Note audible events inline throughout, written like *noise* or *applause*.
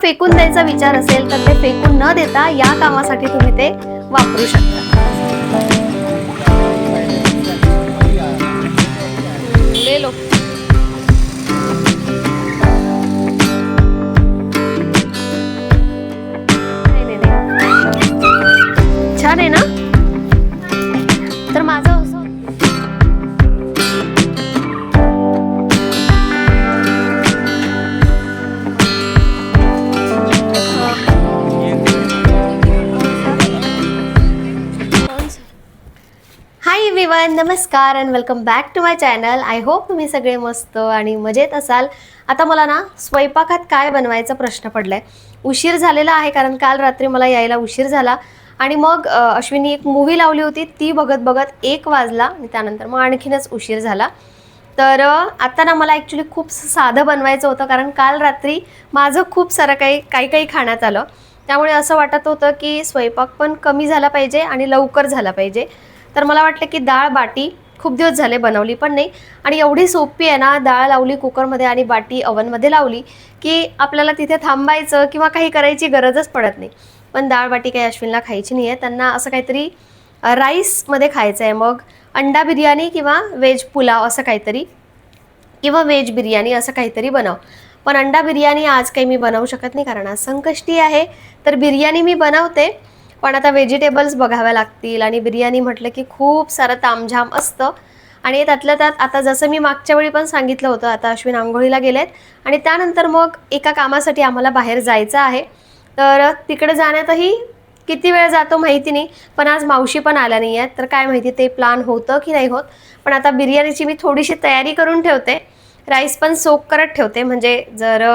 फेकून द्यायचा विचार असेल तर ते फेकून न देता या कामासाठी तुम्ही ते वापरू शकता. हाय एव्हरीवन नमस्कार and welcome back to my channel I hope तुम्ही सगळे मस्त आणि मजेत असाल. आता मला ना स्वयंपाकात काय बनवायचा प्रश्न पडलाय. उशीर झालेला आहे कारण काल रात्री मला यायला उशीर झाला. आणि मग अश्विनी एक मूवी लावली होती. ती बघत बघत एक वाजला. आणि त्यानंतर मग आणखीनच उशीर झाला. तर आता ना मला ॲक्च्युली खूप साधं बनवायचं होतं कारण काल रात्री माझं खूप सारं काही काही काही खाण्यात आलं. त्यामुळे असं वाटत होतं की स्वयंपाक पण कमी झाला पाहिजे आणि लवकर झाला पाहिजे. तर मला वाटलं की डाळ बाटी खूप दिवस झाले बनवली पण नाही. आणि एवढी सोपी आहे ना डाळ लावली कुकरमध्ये आणि बाटी अवनमध्ये लावली की आपल्याला तिथे थांबायचं किंवा काही करायची गरजच पडत नाही. पण डाळ बाटी काही अश्विनला खायची नाही आहे त्यांना असं काहीतरी राईसमध्ये खायचं आहे. मग अंडा बिर्याणी किंवा व्हेज पुलाव असं काहीतरी किंवा व्हेज बिर्याणी असं काहीतरी बनव. पण अंडा बिर्याणी आज काही मी बनवू शकत नाही कारण आज संकष्टी आहे. तर बिर्याणी मी बनवते. पण आता व्हेजिटेबल्स बघाव्या लागतील आणि बिर्याणी म्हटलं की खूप सारं तामझाम असतं. आणि त्यातल्या त्यात आता जसं मी मागच्या वेळी पण सांगितलं होतं आता अश्विन आंघोळीला गेलेत आणि त्यानंतर मग एका कामासाठी आम्हाला बाहेर जायचं आहे. तर तिकडे जाण्यातही किती वेळ जातो माहिती नाही पण आज मावशी पण आल्या नाही आहेत. तर काय माहिती ते प्लान होतं की नाही होत. पण आता बिर्याणीची मी थोडीशी तयारी करून ठेवते. राईस पण सोक करत ठेवते. म्हणजे जर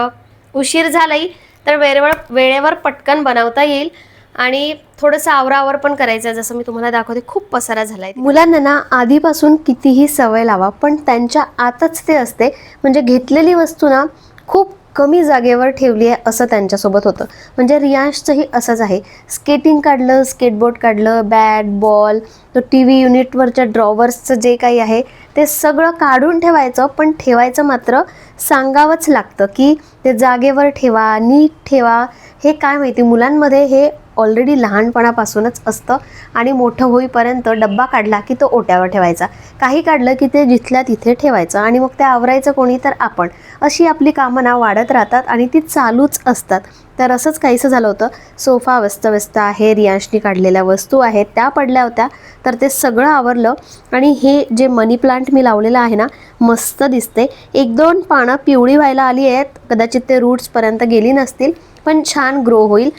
उशीर झालाही तर वेळेवर वेळेवर पटकन बनवता येईल. आणि थोडंसं आवरावर पण करायचं आहे. जसं मी तुम्हाला दाखवते खूप पसारा झाला आहे मुलांना ना आधीपासून कितीही सवय लावा पण त्यांच्या आतच ते असते. म्हणजे घेतलेली वस्तू ना खूप कमी जागेवर ठेवली आहे असं त्यांच्यासोबत होतं. म्हणजे रियांशचंही असंच आहे. स्केटिंग काढलं स्केटबोर्ड काढलं बॅट बॉल तो टी व्ही युनिटवरच्या ड्रॉवर्सचं जे काही आहे ते सगळं काढून ठेवायचं पण ठेवायचं मात्र सांगावंच लागतं की ते जागेवर ठेवा नीट ठेवा हे काय माहिती? मुलांमध्ये हे ऑलरेडी लहानपणापासूनच असतं आणि मोठं होईपर्यंत डब्बा काढला की तो ओट्यावर ठेवायचा. काही काढलं की ते जिथल्या तिथे ठेवायचं आणि मग ते आवरायचं कोणी तर आपण. अशी आपली कामं ना वाढत राहतात आणि ती चालूच असतात. तर असंच काहीसं झालं होतं. सोफा व्यस्त आहे रियांशनी काढलेल्या वस्तू आहेत त्या पडल्या होत्या. तर ते सगळं आवरलं आणि हे जे मनी प्लांट मी लावलेलं आहे ना मस्त दिसते. एक दोन पानं पिवळी व्हायला आली आहेत. कदाचित ते रूट्सपर्यंत गेली नसतील पण छान ग्रो होईल.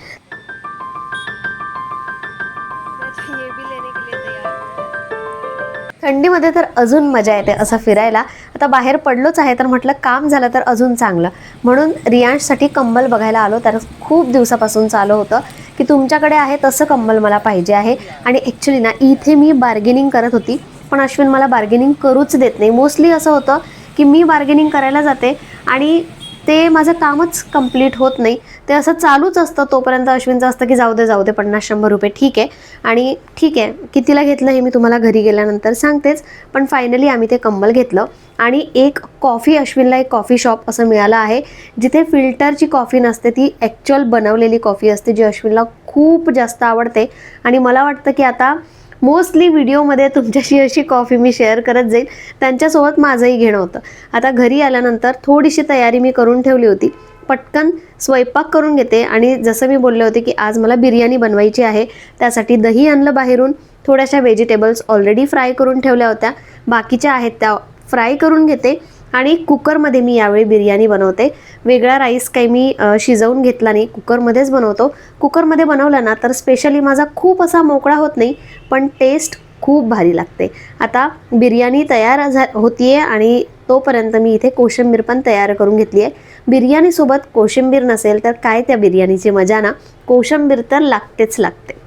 थंडीमध्ये तर अजून मजा येते असं फिरायला. आता बाहेर पडलोच आहे तर म्हटलं काम झालं तर अजून चांगलं. म्हणून रियांशसाठी कंबल बघायला आलो तर खूप दिवसापासून चालू होतं की तुमच्याकडे आहे तसं कंबल मला पाहिजे आहे. आणि ॲक्च्युली ना इथे मी बार्गेनिंग करत होती पण अश्विन मला बार्गेनिंग करूच देत नाही. मोस्टली असं होतं की मी बार्गेनिंग करायला जाते आणि ते माझं कामच कंप्लीट होत नाही. ते असं चालूच असतं तोपर्यंत अश्विनचं असतं की जाऊ दे जाऊ दे पन्नास शंभर रुपये ठीक आहे. आणि ठीक आहे कितीला घेतलं हे मी तुम्हाला घरी गेल्यानंतर सांगतेच पण फायनली आम्ही ते कंबल घेतलं. आणि एक कॉफी अश्विनला एक कॉफी शॉप असं मिळालं आहे जिथे फिल्टरची कॉफी नसते ती ॲक्च्युअल बनवलेली कॉफी असते जी अश्विनला खूप जास्त आवडते. आणि मला वाटतं की आता मोस्टली व्हिडिओमध्ये तुमच्याशी अशी कॉफी मी शेअर करत जाईल. त्यांच्यासोबत माझंही घेणं होतं. आता घरी आल्यानंतर थोडीशी तयारी मी करून ठेवली होती. पटकन स्वयंपाक करून घेते. आणि जसं मी बोलले होते की आज मला बिर्याणी बनवायची आहे त्यासाठी दही आणलं बाहेरून. थोड्याशा व्हेजिटेबल्स ऑलरेडी फ्राय करून ठेवल्या होत्या. बाकीच्या आहेत त्या फ्राय करून घेते. आणि कुकरमध्ये मी यावेळी बिर्याणी बनवते. वेगळा राईस काही मी शिजवून घेतला नाही. कुकरमध्येच बनवतो. कुकरमध्ये बनवला ना तर स्पेशली माझा खूप असा मोकळा होत नाही. पण टेस्ट खूप भारी लागते. आता बिर्याणी तयार झा होतीये आणि तोपर्यंत मी इथे कोशिंबीर पण तयार करून घेतली आहे. बिर्याणीसोबत कोशिंबीर नसेल तर काय त्या बिर्याणीची मजा ना? कोशिंबीर तर लागतेच लागते.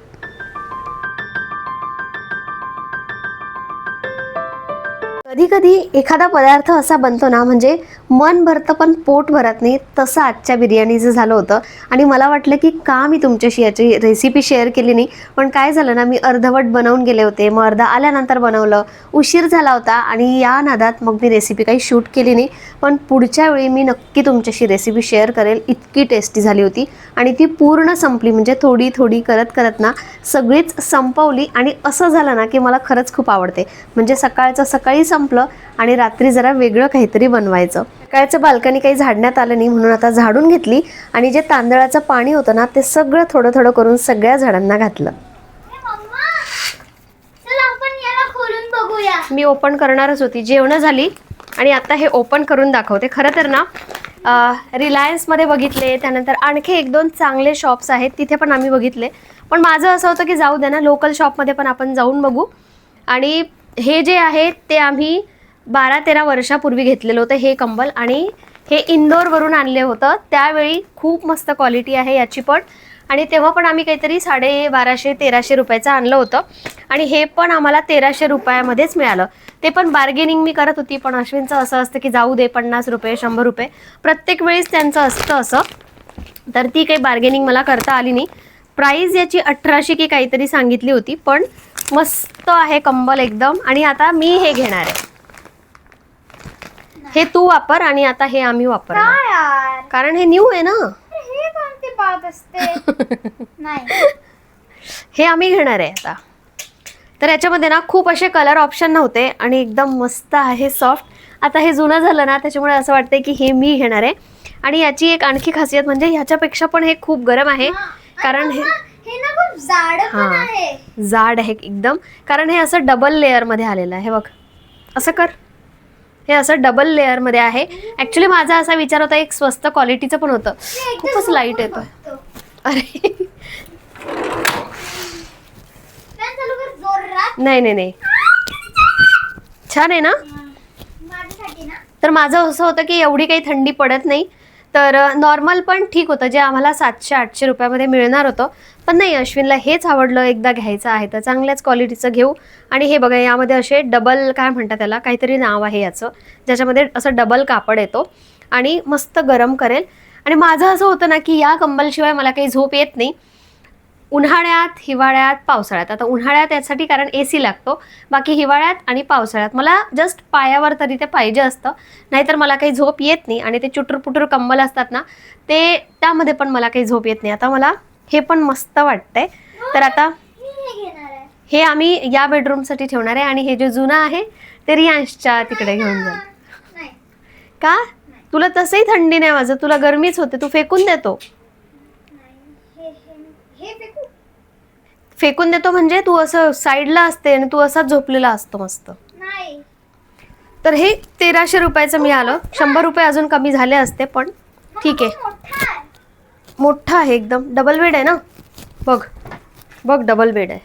कधी कधी एखादा पदार्थ असा बनतो ना म्हणजे मन भरतं पण पोट भरत नाही. तसं आजच्या बिर्याणीचं झालं होतं. आणि मला वाटलं की का मी तुमच्याशी याची रेसिपी शेअर केली नाही. पण काय झालं ना मी अर्धवट बनवून गेले होते. मग अर्धा आल्यानंतर बनवलं. उशीर झाला होता आणि या नादात मग मी रेसिपी काही शूट केली नाही. पण पुढच्या वेळी मी नक्की तुमच्याशी रेसिपी शेअर करेल. इतकी टेस्टी झाली होती. आणि ती पूर्ण संपली. म्हणजे थोडी थोडी करत करत ना सगळीच संपवली. आणि असं झालं ना की मला खरंच खूप आवडते. म्हणजे सकाळचं सकाळी संपलं आणि रात्री जरा वेगळं काहीतरी बनवायचं. सकाळचं बाल्कनी काही झाडण्यात आलं नाही म्हणून आता झाडून घेतली आणि जे तांदळाचं पाणी होतं ना ते सगळं थोडं थोडं करून सगळ्या झाडांना घातलं. मी ओपन करणारच होती. जेवणं झाली आणि आता हे ओपन करून दाखवते. खरं तर ना रिलायन्समध्ये बघितले त्यानंतर आणखी एक दोन चांगले शॉप्स आहेत तिथे पण आम्ही बघितले. पण माझं असं होतं की जाऊ द्या ना लोकल शॉपमध्ये पण आपण जाऊन बघू. आणि हे जे आहे ते आम्ही बारा तेरा वर्षापूर्वी घेतलेलं होतं हे कंबल आणि हे इंदोरवरून आणले होतं. त्यावेळी खूप मस्त क्वालिटी आहे याची पण. आणि तेव्हा पण आम्ही काहीतरी साडे बाराशे तेराशे रुपयाचं आणलं होतं. आणि हे पण आम्हाला तेराशे रुपयामध्येच मिळालं. ते पण बार्गेनिंग मी करत होती पण अश्विनचं असं असतं की जाऊ दे पन्नास रुपये शंभर रुपये. प्रत्येक वेळेस त्यांचं असतं असं. तर ती काही बार्गेनिंग मला करता आली नाही. प्राईज याची अठराशे की काहीतरी सांगितली होती पण मस्त आहे कंबल एकदम. आणि आता मी हे घेणार आहे. हे तू वापर आणि आता हे आम्ही वापरणार. काय यार? कारण हे न्यू आहे ना. हे कोणती बात असते? *laughs* नाही. हे आम्ही घेणार आहे आता. तर याच्यामध्ये ना खूप असे कलर ऑप्शन नव्हते आणि एकदम मस्त आहे सॉफ्ट आता हे जुनं झालं ना त्याच्यामुळे असं वाटतंय की हे मी घेणार आहे. आणि याची एक आणखी खासियत म्हणजे ह्याच्यापेक्षा पण हे खूप गरम आहे. कारण हे हे ना खूप जाड पण हा. आहे. जाड आहे एकदम. कारण हे असं डबल लेअरमध्ये आलेलं आहे. हे बघ. असं कर. हे असं डबल लेअरमध्ये आहे. ॲक्च्युली माझा असा विचार होता एक स्वस्त क्वालिटीचं पण होतं. खूपच लाइट येतोय. अरे. नाही नाही नाही. छान आहे ना? तर माझं असं होतं की एवढी काही थंडी पडत नाही. तर नॉर्मल पण ठीक होतं जे आम्हाला सातशे आठशे रुपयामध्ये मिळणार होतं. पण नाही अश्विनला हेच आवडलं एकदा घ्यायचं आहे तर चांगल्याच क्वालिटीचं घेऊ. आणि हे बघा यामध्ये असे डबल काय म्हणतात त्याला काहीतरी नाव आहे याचं. ज्याच्यामध्ये असं डबल कापड येतो. आणि मस्त गरम करेल. आणि माझं असं होतं ना की या कंबलशिवाय मला काही झोप येत नाही. उन्हाळ्यात हिवाळ्यात पावसाळ्यात. आता उन्हाळ्यात यासाठी कारण ए सी लागतो. बाकी हिवाळ्यात आणि पावसाळ्यात. मला जस्ट पायावर तरी ते पाहिजे असतं. नाहीतर मला काही झोप येत नाही. आणि ते चुटूर कंबल असतात ना ते त्यामध्ये पण मला काही झोप येत नाही. आता मला हे पण मस्त वाटतंय. तर आता हे आम्ही या बेडरूमसाठी ठेवणार आहे आणि हे जे जुनं आहे ते रियांशच्या तिकडे घेऊन जाऊ. नाही. का? तुला तसंही थंडी नाही माझं तुला गरमीच होते तू फेकून देतो. फेकून देतो म्हणजे तू असं साईडला असते आणि तू असाच झोपलेला असतो मस्त. नाही. तर हे तेराशे रुपयाचं मिळालं. शंभर रुपये अजून कमी झाले असते पण ठीक आहे. मोठा आहे एकदम. डबल बेड आहे ना? बघ. बघ डबल बेड आहे.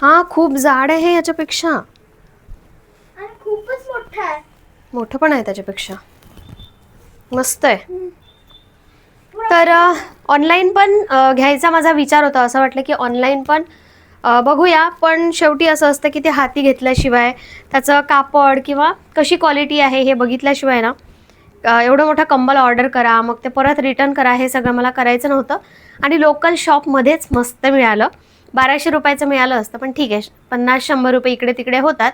हां खूप जाड आहे याच्यापेक्षा. खूपच मोठा आहे. मोठं पण आहे त्याच्यापेक्षा. मस्त आहे. तर ऑनलाईन पण घ्यायचा माझा विचार होता. असं वाटलं की ऑनलाईन पण बघूया. पण शेवटी असं असतं की ते हाती घेतल्याशिवाय त्याचं कापड किंवा कशी क्वालिटी आहे हे बघितल्याशिवाय ना एवढं मोठा कंबल ऑर्डर करा मग ते परत रिटर्न करा हे सगळं मला करायचं नव्हतं. आणि लोकल शॉपमध्येच मस्त मिळालं. बाराशे रुपयाचं मिळालं असतं पण ठीक आहे पन्नास शंभर रुपये इकडे तिकडे होतात.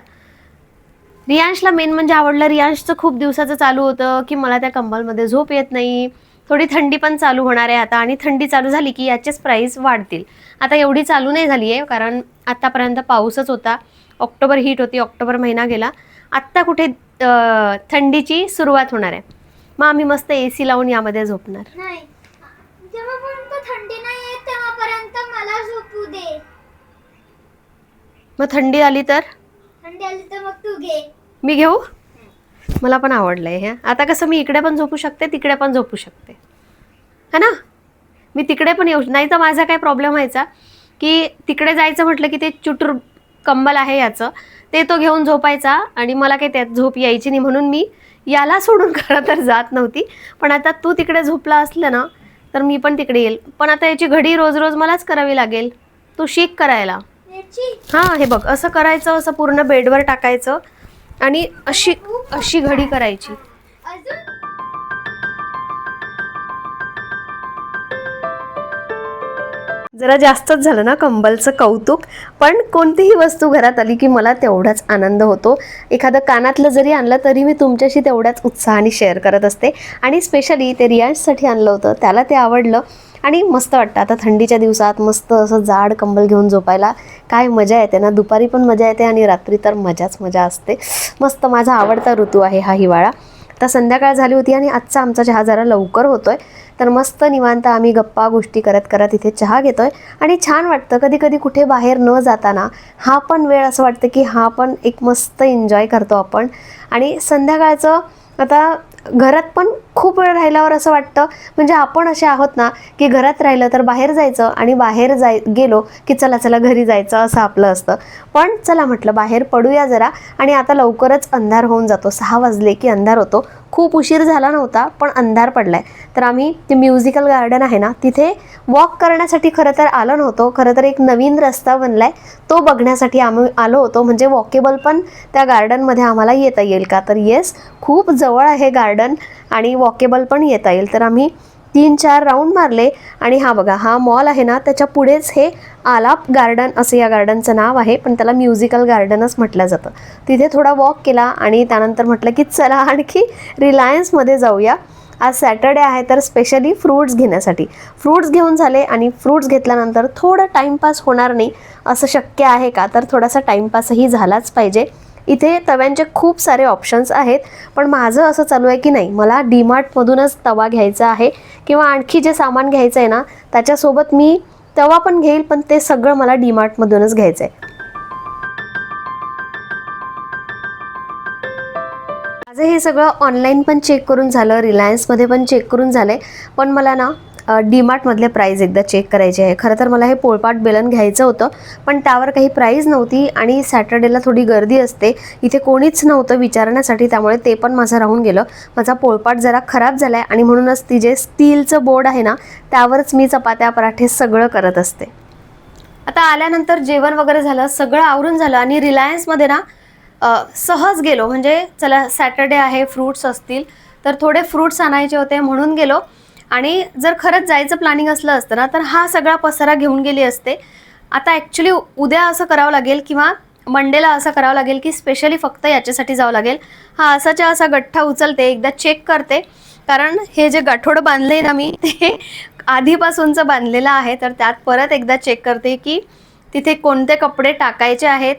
रियांशला मेन म्हणजे आवडलं रियांशचं खूप दिवसाचं चालू होतं की मला त्या कंबलमध्ये झोप येत नाही. थोडी थंडी पण चालू होणार आहे आता आणि थंडी चालू झाली की याचेच प्राईस वाढतील. आता एवढी चालू नाही झाली आहे कारण आत्तापर्यंत पाऊसच होता. ऑक्टोबर हीट होती ऑक्टोबर महिना गेला. आत्ता कुठे थंडीची सुरुवात होणार आहे. मग आम्ही मस्त ए सी लावून यामध्ये झोपणार. नाही. जेव्हापर्यंत थंडी नाही येत तेव्हापर्यंत मला झोपू दे. मग थंडी आली तर? थंडी आली तर मग तू घे. मी घेऊ? मला पण आवडलं आहे हे. आता कसं मी इकडे पण झोपू शकते तिकडे पण झोपू शकते. है ना? मी तिकडे पण येऊ नाही तर माझा काय प्रॉब्लेम व्हायचा की तिकडे जायचं म्हटलं की ते चुटूर कंबल आहे याचं ते तो घेऊन झोपायचा आणि मला काही त्यात झोप यायची नाही म्हणून मी याला सोडून *laughs* खरं तर जात नव्हती. पण आता तू तिकडे झोपला असलं ना तर मी पण तिकडे येईल. पण आता याची घडी रोज रोज मलाच करावी लागेल. तू शिक करायला. हां हे बघ असं करायचं असं पूर्ण बेडवर टाकायचं आणि अशी अशी घडी करायची. जरा जास्तच झालं ना कंबलचं कौतुक. पण कोणतीही वस्तू घरात आली की मला तेवढाच आनंद होतो. एखादं कानातलं जरी आणलं तरी मी तुमच्याशी तेवढ्याच उत्साहाने शेअर करत असते. आणि स्पेशली ते रियाजसाठी आणलं होतं. त्याला ते आवडलं. आणि मस्त वाटतं. आता थंडीच्या दिवसात मस्त असं जाड कंबल घेऊन झोपायला. काय मजा येते ना. दुपारी पण मजा येते आणि रात्री तर मजाच मजा असते. मस्त माझा आवडता ऋतू आहे हा हिवाळा. आता संध्याकाळ झाली होती आणि आजचा आमचा चहा जरा लवकर होतोय. तर मस्त निवांत आम्ही गप्पा गोष्टी करत करत इथे चहा घेतोय. आणि छान वाटतं कधी कधी कुठे बाहेर न जाताना हा पण वेळ असं वाटतं की हा पण एक मस्त एन्जॉय करतो आपण. आणि संध्याकाळचं आता घरात पण खूप वेळ राहिल्यावर असं वाटतं म्हणजे आपण असे आहोत ना की घरात राहिलं तर बाहेर जायचं आणि बाहेर जाय गेलो की चला चला घरी जायचं असं आपलं असतं. पण चला म्हटलं बाहेर पडूया जरा आणि आता लवकरच अंधार होऊन जातो. सहा वाजले की अंधार होतो. खूप उशीर झाला नव्हता पण अंधार पडलाय. तर आम्ही ते म्युझिकल गार्डन आहे ना तिथे वॉक करण्यासाठी खरं तर आलो नव्हतो. खरं तर एक नवीन रस्ता बनलाय. तो बघण्यासाठी आम्ही आलो होतो. म्हणजे वॉकेबल पण त्या गार्डनमध्ये आम्हाला येता येईल का? तर येस खूप जवळ आहे गार्डन आणि वॉकेबल पण येता येईल. तर आम्ही तीन चार राऊंड मारले आणि हा बघा हा मॉल आहे ना त्याच्या पुढेच हे आलाप गार्डन असं या गार्डनचं नाव आहे पण त्याला म्युझिकल गार्डनच म्हटलं जातं. तिथे थोडा वॉक केला आणि त्यानंतर म्हटलं की चला आणखी रिलायन्समध्ये जाऊया. आज सॅटर्डे आहे तर स्पेशली फ्रूट्स घेण्यासाठी. फ्रूट्स घेऊन झाले आणि फ्रूट्स घेतल्यानंतर थोडं टाईमपास होणार नाही असं शक्य आहे का? तर थोडासा टाईमपासही झालाच पाहिजे. इथे तव्यांचे खूप सारे ऑप्शन्स आहेत पण माझं असं चालू आहे की नाही मला डीमार्टमधूनच तवा घ्यायचा आहे किंवा आणखी जे सामान घ्यायचं आहे ना त्याच्यासोबत मी तवा पण घेईल पण ते सगळं मला डीमार्टमधूनच घ्यायचं आहे माझं हे सगळं ऑनलाईन पण चेक करून झालं रिलायन्समध्ये पण चेक करून झालं आहे पण मला ना डीमार्टमधले प्राईज एकदा चेक करायचे आहे. खरं तर मला हे पोळपाट बेलन घ्यायचं होतं पण त्यावर काही प्राईज नव्हती आणि सॅटर्डेला थोडी गर्दी असते. इथे कोणीच नव्हतं विचारण्यासाठी त्यामुळे ते पण माझं राहून गेलं. माझा पोळपाट जरा खराब झाला आहे आणि म्हणूनच ती जे स्टीलचं बोर्ड आहे ना त्यावरच मी चपात्या पराठे सगळं करत असते. आता आल्यानंतर जेवण वगैरे झालं सगळं आवरून झालं आणि रिलायन्समध्ये ना सहज गेलो. म्हणजे चला सॅटर्डे आहे फ्रूट्स असतील तर थोडे फ्रूट्स आणायचे होते म्हणून गेलो. आणि जर खरंच जायचं प्लॅनिंग असलं असतं ना तर हा सगळा पसारा घेऊन गेली असते. आता ॲक्च्युली उद्या असं करावं लागेल किंवा मंडेला असं करावं लागेल की स्पेशली फक्त याच्यासाठी जावं लागेल. हा असाच्या असा गठ्ठा उचलते एकदा चेक करते. कारण हे जे गाठोडं बांधले ना मी ते आधीपासूनचं बांधलेलं आहे. तर त्यात परत एकदा चेक करते की तिथे कोणते कपडे टाकायचे आहेत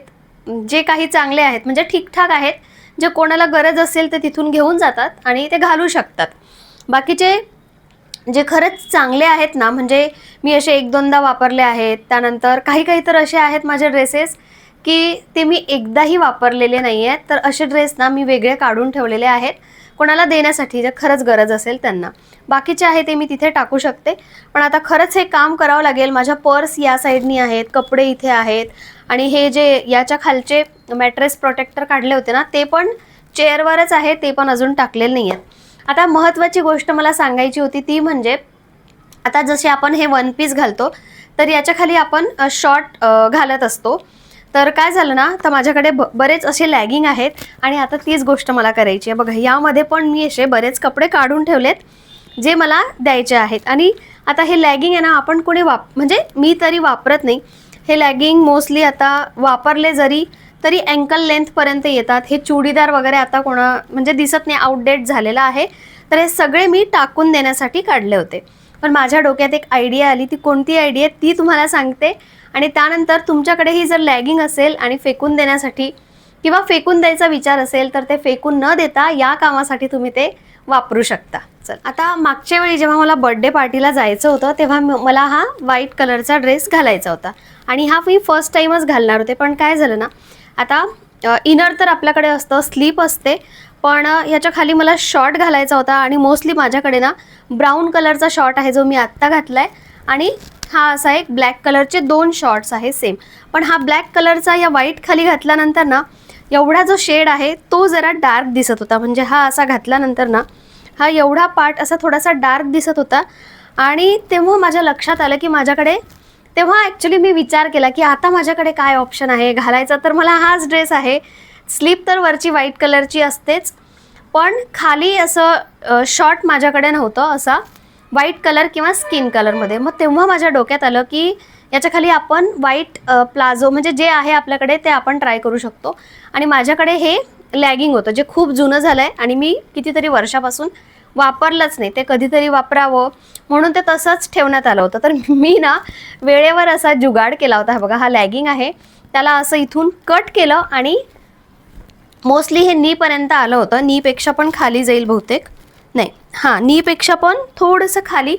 जे काही चांगले आहेत म्हणजे ठीकठाक आहेत. जे कोणाला गरज असेल ते तिथून घेऊन जातात आणि ते घालू शकतात. बाकीचे जे खरंच चांगले आहेत ना म्हणजे मी असे एक दोनदा वापरले आहेत त्यानंतर काही काही तर असे आहेत माझे ड्रेसेस की ते मी एकदाही वापरलेले नाही आहेत तर असे ड्रेस ना मी वेगळे काढून ठेवलेले आहेत कोणाला देण्यासाठी जर खरंच गरज असेल त्यांना. बाकीचे आहे ते मी तिथे टाकू शकते पण आता खरंच हे काम करावं लागेल माझ्या पर्स या साईडनी आहेत कपडे इथे आहेत आणि हे जे याच्या खालचे मॅट्रेस प्रोटेक्टर काढले होते ना ते पण चेअरवरच आहे ते पण अजून टाकलेले नाही आहेत आता महत्त्वाची गोष्ट मला सांगायची होती ती म्हणजे आता जसे आपण हे वन पीस घालतो तर याच्या खाली आपण शॉर्ट घालत असतो. तर काय झालं ना तर माझ्याकडे ब बरेच असे लॅगिंग आहेत आणि आता तीच गोष्ट मला करायची आहे. बघा यामध्ये पण मी असे बरेच कपडे काढून ठेवलेत जे मला द्यायचे आहेत. आणि आता हे लॅगिंग आहे ना आपण कोणी वाप म्हणजे मी तरी वापरत नाही. हे लॅगिंग मोस्टली आता वापरले जरी तरी अँकल लेंथपर्यंत येतात. हे चुडीदार वगैरे आता कोणा म्हणजे दिसत नाही आउटडेट झालेलं आहे. तर हे सगळे मी टाकून देण्यासाठी काढले होते. पण माझ्या डोक्यात एक आयडिया आली. ती कोणती आयडिया ती तुम्हाला सांगते. आणि त्यानंतर तुमच्याकडेही जर लॅगिंग असेल आणि फेकून देण्यासाठी किंवा फेकून द्यायचा विचार असेल तर ते फेकून न देता या कामासाठी तुम्ही ते वापरू शकता. चल. आता मागच्या वेळी जेव्हा मला बर्थडे पार्टीला जायचं होतं तेव्हा मला हा व्हाईट कलरचा ड्रेस घालायचा होता. आणि हा मी फर्स्ट टाईमच घालणार होते. पण काय झालं ना आता इनर तर आपल्याकडे असतं स्लीप असते पण अ, ह्याच्या खाली मला शॉर्ट घालायचा होता आणि मोस्टली माझ्याकडे ना ब्राऊन कलरचा शॉर्ट आहे जो मी आत्ता घातला आहे आणि हा असा एक ब्लॅक कलरचे दोन शॉर्ट्स आहे सेम पण हा ब्लॅक कलरचा या व्हाईट खाली घातल्यानंतर ना एवढा जो शेड आहे तो जरा डार्क दिसत होता. म्हणजे हा असा घातल्यानंतर ना हा एवढा पार्ट असा थोडासा डार्क दिसत होता आणि तेव्हा माझ्या लक्षात आलं की माझ्याकडे तेव्हा ॲक्च्युली मी विचार केला की आता माझ्याकडे काय ऑप्शन आहे? घालायचा तर मला हाच ड्रेस आहे. स्लीप तर वरची व्हाईट कलरची असतेच. पण खाली असं शॉर्ट माझ्याकडे नव्हतं असा व्हाईट कलर किंवा स्किन कलरमध्ये मग तेव्हा माझ्या डोक्यात आलं की याच्या खाली आपण व्हाईट प्लाझो म्हणजे जे आहे आपल्याकडे ते आपण ट्राय करू शकतो. आणि माझ्याकडे हे लॅगिंग होतं जे खूप जुनं झालं आहे आणि मी कितीतरी वर्षापासून वापरलंच नाही. ते कधीतरी वापरावं म्हणून ते तसंच ठेवण्यात आलं होतं. तर मी ना वेळेवर असा जुगाड केला होता. बघा हा लॅगिंग आहे. त्याला असं इथून कट केलं आणि मोस्टली हे नीपर्यंत आलं होतं. नीपेक्षा पण खाली जाईल बहुतेक. नाही हां नीपेक्षा पण थोडंसं खाली.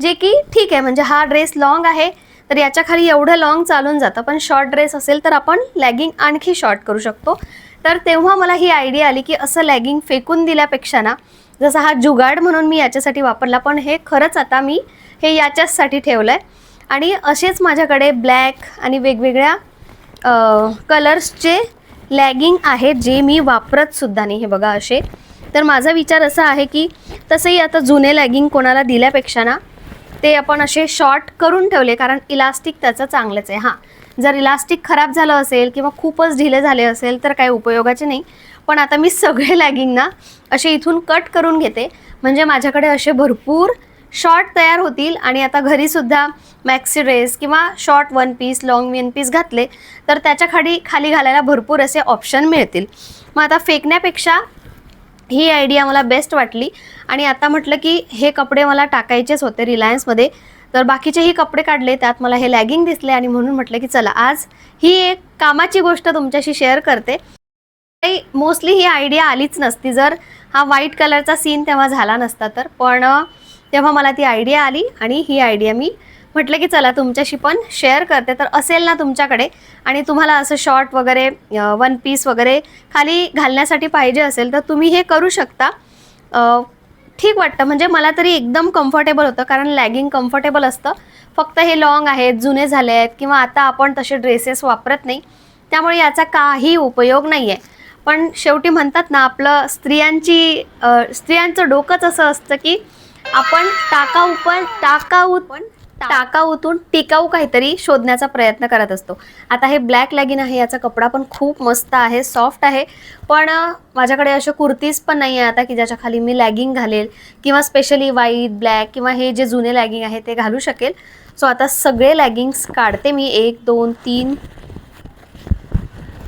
जे की ठीक आहे म्हणजे हा ड्रेस लॉंग आहे तर याच्या खाली एवढं लॉंग चालून जातं. पण शॉर्ट ड्रेस असेल तर आपण लॅगिंग आणखी शॉर्ट करू शकतो. तर तेव्हा मला ही आयडिया आली की असं लॅगिंग फेकून दिल्यापेक्षा ना जसा हा जुगाड म्हणून मी याच्यासाठी वापरला पण हे खरंच आता मी हे याच्याचसाठी ठेवलं आहे आणि असेच माझ्याकडे ब्लॅक आणि वेगवेगळ्या कलर्सचे लॅगिंग आहेत जे मी वापरत सुद्धा नाही. हे बघा असे. तर माझा विचार असा आहे की तसंही आता जुने लॅगिंग कोणाला दिल्यापेक्षा ना ते आपण असे शॉर्ट करून ठेवले कारण इलास्टिक त्याचं चांगलंच आहे. हां जर इलास्टिक खराब झालं असेल किंवा खूपच ढिले झाले असेल तर काही उपयोगाचे नाही. पण आता मी सगळे लॅगिंग ना असे इथून कट करून घेते. म्हणजे माझ्याकडे असे भरपूर शॉर्ट तयार होतील आणि आता घरीसुद्धा मॅक्सी ड्रेस किंवा short one piece long one piece घातले तर त्याच्याखाली खाली घालायला भरपूर असे ऑप्शन मिळतील. मग आता फेकण्यापेक्षा ही आयडिया मला बेस्ट वाटली. आणि आता म्हटलं की हे कपडे मला टाकायचेच होते रिलायन्समध्ये तर बाकीचेही कपडे काढले त्यात मला हे लॅगिंग दिसले आणि म्हणून म्हटलं की चला आज ही एक कामाची गोष्ट तुमच्याशी शेअर करते. मोस्टली ही आयडिया आलीच नसती. जर हा व्हाईट कलरचा सीन तेव्हा झाला नसता तर. पण तेव्हा मला ती आयडिया आली आणि ही आयडिया मी म्हटलं की चला तुमच्याशी पण शेअर करते. तर असेल ना तुमच्याकडे आणि तुम्हाला असं शॉर्ट वगैरे वन पीस वगैरे खाली घालण्यासाठी पाहिजे असेल तर तुम्ही हे करू शकता. ठीक वाटतं. म्हणजे मला तरी एकदम कम्फर्टेबल होतं कारण लॅगिंग कम्फर्टेबल असतं. फक्त हे लॉंग आहेत जुने झाले आहेत किंवा आता आपण तसे ड्रेसेस वापरत नाही. त्यामुळे याचा काही उपयोग नाही आहे पण शेवटी म्हणतात ना आपलं स्त्रियांची स्त्रियांचं डोकंच असं असतं की आपण टाकाऊ पण टाकाऊ पण टाकाऊतून टिकाऊ काहीतरी शोधण्याचा प्रयत्न करत असतो. आता हे ब्लॅक लॅगिन आहे याचा कपडा पण खूप मस्त आहे सॉफ्ट आहे. पण माझ्याकडे अशा कुर्तीज पण नाही आहे आता की ज्याच्या खाली मी लॅगिंग घालेल किंवा स्पेशली व्हाईट ब्लॅक किंवा हे जे जुने लॅगिंग आहे ते घालू शकेल. सो आता सगळे लॅगिंग्स काढते मी. एक दोन तीन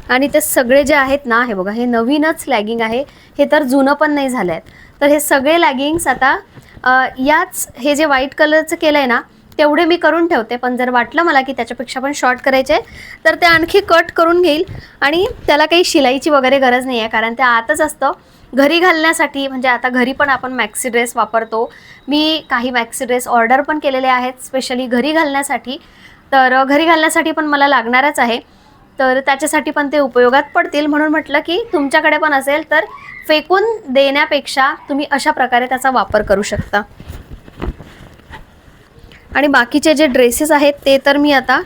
आणि ते सगळे जे आहेत ना हे बघा हे नवीनच लॅगिंग आहे. हे तर जुनं पण नाही झालं आहेत तर हे सगळे लॅगिंग्स आता याच हे जे व्हाईट कलरचं केलं आहे ना तेवढे मी करून ठेवते. पण जर वाटलं मला की त्याच्यापेक्षा पण शॉर्ट करायचे तर ते आणखी कट करून घेईल. आणि त्याला काही शिलाईची वगैरे गरज नाही आहे कारण ते आतच असतं. घरी घालण्यासाठी म्हणजे आता घरी पण आपण मॅक्सी ड्रेस वापरतो. मी काही मॅक्सी ड्रेस ऑर्डर पण केलेले आहेत स्पेशली घरी घालण्यासाठी. तर घरी घालण्यासाठी पण मला लागणारच आहे. तर त्याच्यासाठी पण ते उपयोगात पडतील. म्हणून म्हटलं की तुमच्याकडे पण असेल तर फेकून देण्यापेक्षा तुम्ही अशा प्रकारे त्याचा वापर करू शकता. आणि बाकीचे जे ड्रेसेस आहेत ते तर मी आता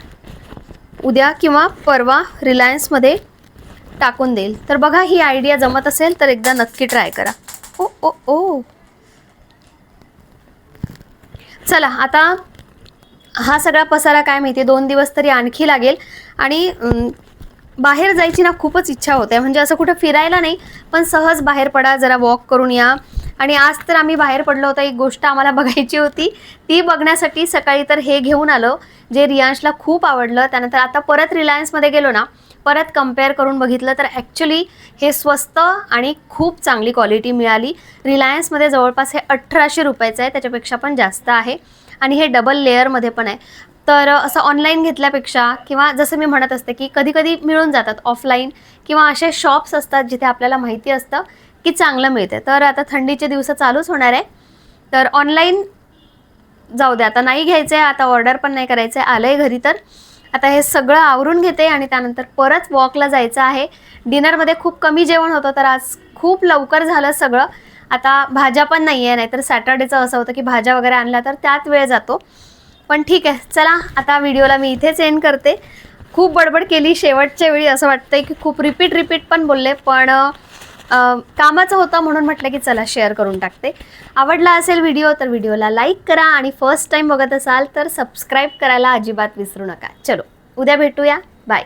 उद्या किंवा परवा रिलायन्समध्ये टाकून देईल. तर बघा ही आयडिया जमत असेल तर एकदा नक्की ट्राय करा. ओ ओ ओ. चला आता हा सगळा पसारा काय माहिती दोन दिवस तरी आणखी लागेल. आणि बाहेर जायची ना खूपच इच्छा होते. म्हणजे असं कुठं फिरायला नाही पण सहज बाहेर पडा जरा वॉक करून या. आणि आज तर आम्ही बाहेर पडलो होतो. एक गोष्ट आम्हाला *laughs* बघायची होती. ती बघण्यासाठी सकाळी तर हे घेऊन आलो जे रियांशला खूप आवडलं. त्यानंतर आता परत रिलायन्समध्ये गेलो ना परत कंपेअर करून बघितलं तर ॲक्च्युली हे स्वस्त आणि खूप चांगली क्वालिटी मिळाली. रिलायन्समध्ये जवळपास हे अठराशे रुपयाचं आहे. त्याच्यापेक्षा पण जास्त आहे. आणि हे डबल लेअरमध्ये पण आहे. तर असं ऑनलाईन घेतल्यापेक्षा किंवा जसं मी म्हणत असते की कधी कधी मिळून जातात ऑफलाईन किंवा असे शॉप्स असतात जिथे आपल्याला माहिती असतं की चांगलं मिळते तर आता थंडीचे दिवस चालूच होणार आहे. तर ऑनलाईन जाऊ दे. आता नाही घ्यायचं आहे आता ऑर्डर पण नाही करायचं आहे आलं आहे घरी तर. आता हे सगळं आवरून घेते आणि त्यानंतर परत वॉकला जायचं आहे. डिनरमध्ये खूप कमी जेवण होतं तर आज खूप लवकर झालं सगळं. आता भाज्या पण नाही आहे नाहीतर सॅटर्डेचं असं होतं की भाज्या वगैरे आणल्या तर त्यात वेळ जातो. पण ठीक आहे चला आता व्हिडिओला मी इथेच एंड करते. खूप बडबड केली शेवटच्या वेळी असं वाटतंय की खूप रिपीट रिपीट पण बोलले पण कामाचं होतं म्हणून म्हटलं की चला शेअर करून टाकते. आवडला असेल व्हिडिओ तर व्हिडिओला लाईक करा आणि फर्स्ट टाईम बघत असाल तर सबस्क्राईब करायला अजिबात विसरू नका. चलो उद्या भेटूया. बाय